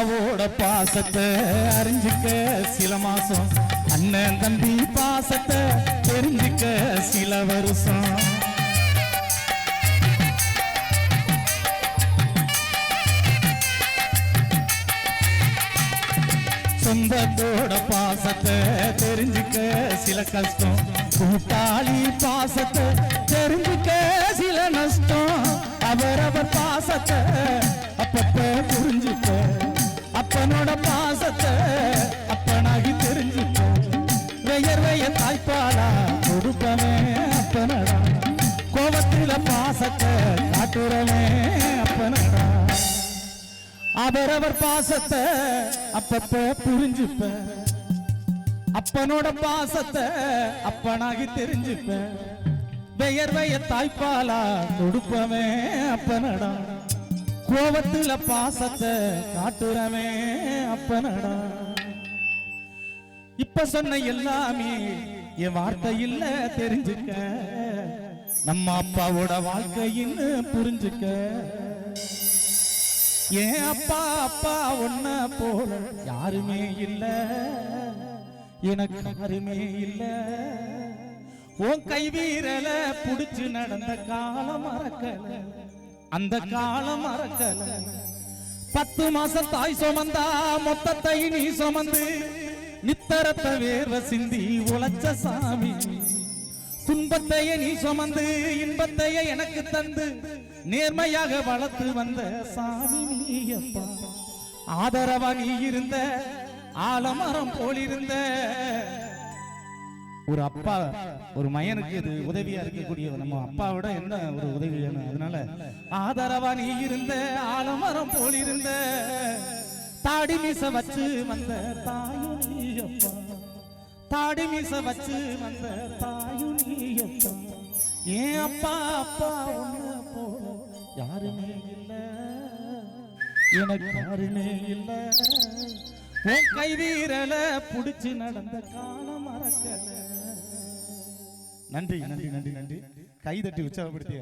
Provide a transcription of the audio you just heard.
அம்மாவோட பாசத்தை அறிஞ்சிக்க சில மாசம் அண்ணன் தம்பி பாசத்தை தெரிஞ்சிக்க சில வருஷம். சொந்தத்தோட பாசத்தை தெரிஞ்சுக்க சில கஷ்டம் கூட்டாளி பாசத்தை தெரிஞ்சுக்க சில நஷ்டம். அவரவர் பாசத்தை அப்பப்ப புரிஞ்சுக்க அப்பனோட பாசத்தை அப்பனாகி தெரிஞ்சுக்க. வெயர்வைய தாய்ப்பாலா கொடுப்பவே அப்பனடா. கோபத்தில பாசத்தை காட்டுறவே அப்பனடா. அவரவர் பாசத்தை அப்பப்ப புரிஞ்சுப்ப. அப்பனோட பாசத்தை அப்பனாகி தெரிஞ்சுப்ப. வெயர்வைய தாய்ப்பாலா கொடுப்பவே அப்பனடா. கோவத்துல பாசத்தை காட்டுறவே அப்பனடா. இப்ப சொன்ன எல்லாமே என் வார்த்தை இல்ல தெரிஞ்சுக்க. நம்ம அப்பாவோட வாழ்க்கைன்னு புரிஞ்சுக்க. ஏன் அப்பா அப்பா ஒன்ன போல யாருமே இல்ல. எனக்கு யாருமே இல்ல. உன் கை வீரல புடிச்சு நடந்த காலம் மறக்கல. அந்த காலம் மறக்கல. பத்து மாசம் தாய் சுமந்தா மொத்தத்தை நீ சுமந்து நித்தரத்த வேர்வ சிந்தி உழைச்ச சாமி. துன்பத்தைய நீ சுமந்து இன்பத்தைய எனக்கு தந்து நேர்மையாக வளர்த்து வந்த சாமி நீயப்பா. ஆதரவா நீ இருந்த ஆலமரம் போலிருந்த ஒரு அப்பா ஒரு மயனுக்கு இது உதவியா இருக்கக்கூடிய நம்ம அப்பாவோட என்ன ஒரு உதவி வேணும்? அதனால ஆதரவா நீ இருந்த ஆலமரம் போல் இருந்த தாடி மீச வச்சு வந்த தாயும் நீயப்பா தாடி மீச வச்சு வந்த தாயும் நீயப்பா ஏன் அப்பா அப்பா ஒண்ணு போல யாருமே இல்ல. எனக்கு யாருமே இல்ல. உன் கை வீரல புடிச்சு நடந்த காலம் மறக்கல நன்றி நன்றி நன்றி நன்றி. கைதட்டி உற்சாகப்படுத்திய.